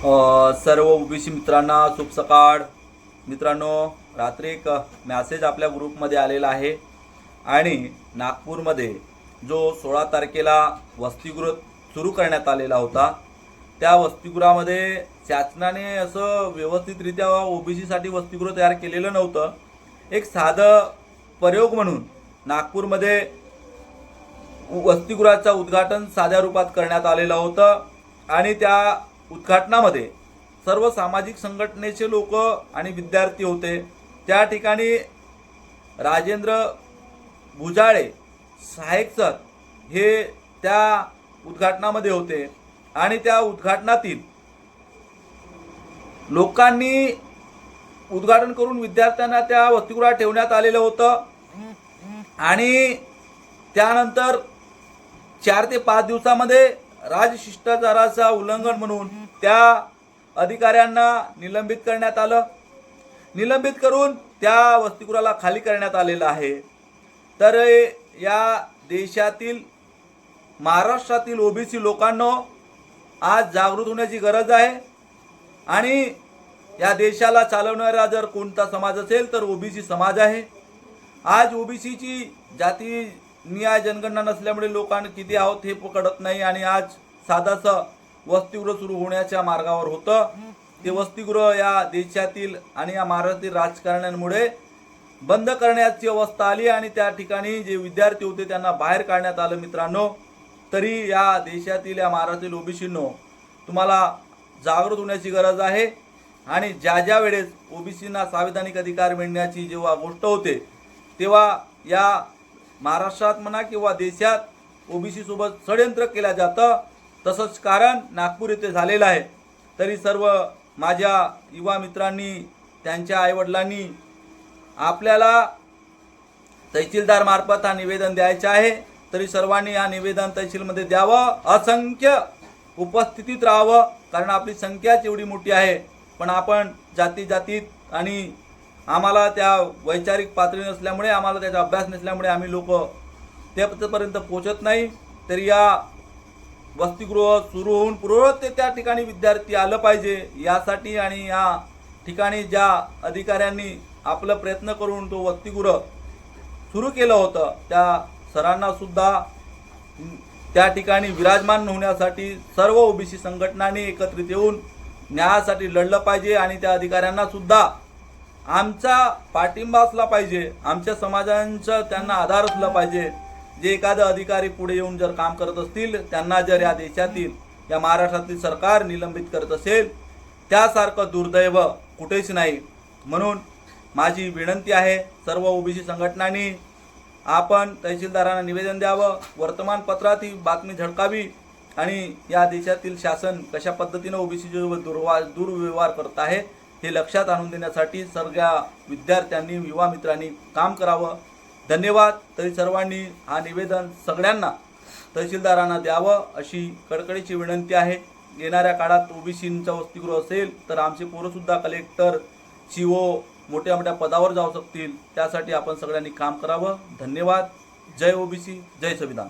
सर्व ओबीसी मित्रांना शुभ सकाळ. मित्रांनो रात्री एक मॅसेज आपल्या ग्रुपमध्ये आलेला आहे. आणि नागपूरमध्ये जो सोळा तारखेला वसतिगृह सुरू करण्यात आलेला होता त्या वसतिगृहामध्ये शासनाने असं व्यवस्थितरित्या ओबीसीसाठी वसतिगृह तयार केलेलं नव्हतं. एक साधं प्रयोग म्हणून नागपूरमध्ये वसतिगृहाचं उद्घाटन साध्या रूपात करण्यात आलेलं होतं. आणि त्या उद्घाटनामध्ये सर्व सामाजिक संघटनेचे लोक आणि विद्यार्थी होते. त्या ठिकाणी राजेंद्र भुजाळे सहायक सर हे त्या उद्घाटनामध्ये होते आणि त्या उद्घाटनातील लोकांनी उद्घाटन करून विद्यार्थ्यांना त्या वसतिगृहात ठेवण्यात आलेलं होतं. आणि त्यानंतर चार ते पाच दिवसामध्ये राजशिष्टाचाराचा उल्लंघन म्हणून त्या अधिकाऱ्यांना निलंबित करण्यात आलं. निलंबित करून त्या वसतिगृहाला खाली करण्यात आलेलं आहे. तर या देशातील महाराष्ट्रातील ओबीसी लोकांना आज जागृत होण्याची गरज आहे. आणि या देशाला चालवणारा जर कोणता समाज असेल तर ओबीसी समाज आहे. आज ओबीसीची जाती निय जनगणना नसल्यामुळे लोकांना किती आहोत हे कळत नाही. आणि आज साधासं वसतिगृह सुरू होण्याच्या मार्गावर होतं. ते वसतिगृह या देशातील आणि या महाराष्ट्रातील राजकारण्यांमुळे बंद करण्याची अवस्था आली आणि त्या ठिकाणी जे विद्यार्थी होते त्यांना बाहेर काढण्यात आलं. मित्रांनो तरी या देशातील या महाराष्ट्रातील ओबीसींनो तुम्हाला जागृत होण्याची गरज आहे. आणि ज्या ज्या वेळेस ओबीसींना संविधानिक अधिकार मिळण्याची जेव्हा गोष्ट होते तेव्हा या महाराष्ट्रात म्हणा किंवा देशात ओबीसीसोबत षडयंत्र केलं जातं. तसंच कारण नागपूर येथे झालेलं आहे. तरी सर्व माझ्या युवा मित्रांनी त्यांच्या आईवडिलांनी आपल्याला तहसीलदार मार्फत हा निवेदन द्यायचं आहे. तरी सर्वांनी हा निवेदन तहसीलमध्ये द्यावं. असंख्य उपस्थितीत राहावं कारण आपली संख्याच एवढी मोठी आहे. पण आपण जाती जातीत आणि आम्हाला त्या वैचारिक पातळी नसल्यामुळे आम्हाला त्याचा अभ्यास नसल्यामुळे आम्ही लोक त्यापर्यंत पोचत नाही. तरी या वसतिगृह सुरू होऊन पूर्ववत त्या ठिकाणी विद्यार्थी आलं पाहिजे यासाठी आणि या ठिकाणी ज्या अधिकाऱ्यांनी आपलं प्रयत्न करून तो वसतिगृह सुरू केलं होतं त्या सरांना सुद्धा त्या ठिकाणी विराजमान होण्यासाठी सर्व ओबीसी संघटनांनी एकत्रित येऊन न्यायासाठी लढलं पाहिजे आणि त्या अधिकाऱ्यांना सुद्धा आमचा पाठिंबा असला पाहिजे आमच्या समाजांचा त्यांना आधार असला पाहिजे. जे एखादं अधिकारी पुढे येऊन जर काम करत असतील त्यांना जर या देशातील या महाराष्ट्रातील सरकार निलंबित करत असेल त्यासारखं दुर्दैव कुठेच नाही. म्हणून माझी विनंती आहे सर्व ओबीसी संघटनांनी आपण तहसीलदारांना निवेदन द्यावं वर्तमानपत्रात ही बातमी झळकावी आणि या देशातील शासन कशा पद्धतीनं ओबीसी दुर्वा दुर्व्यवहार करत आहे हे लक्षात आणून देण्यासाठी सगळ्या विद्यार्थ्यांनी युवा मित्रांनी काम करावं. धन्यवाद. तरी सर्वांनी हा निवेदन सगळ्यांना तहसीलदारांना द्यावं अशी कडकडीची विनंती आहे. येणाऱ्या काळात ओबीसींचा वसतिगृह असेल तर आमचे पोरंसुद्धा कलेक्टर सी ओ मोठ्या मोठ्या पदावर जाऊ शकतील. त्यासाठी आपण सगळ्यांनी काम करावं. धन्यवाद. जय ओबीसी जय संविधान.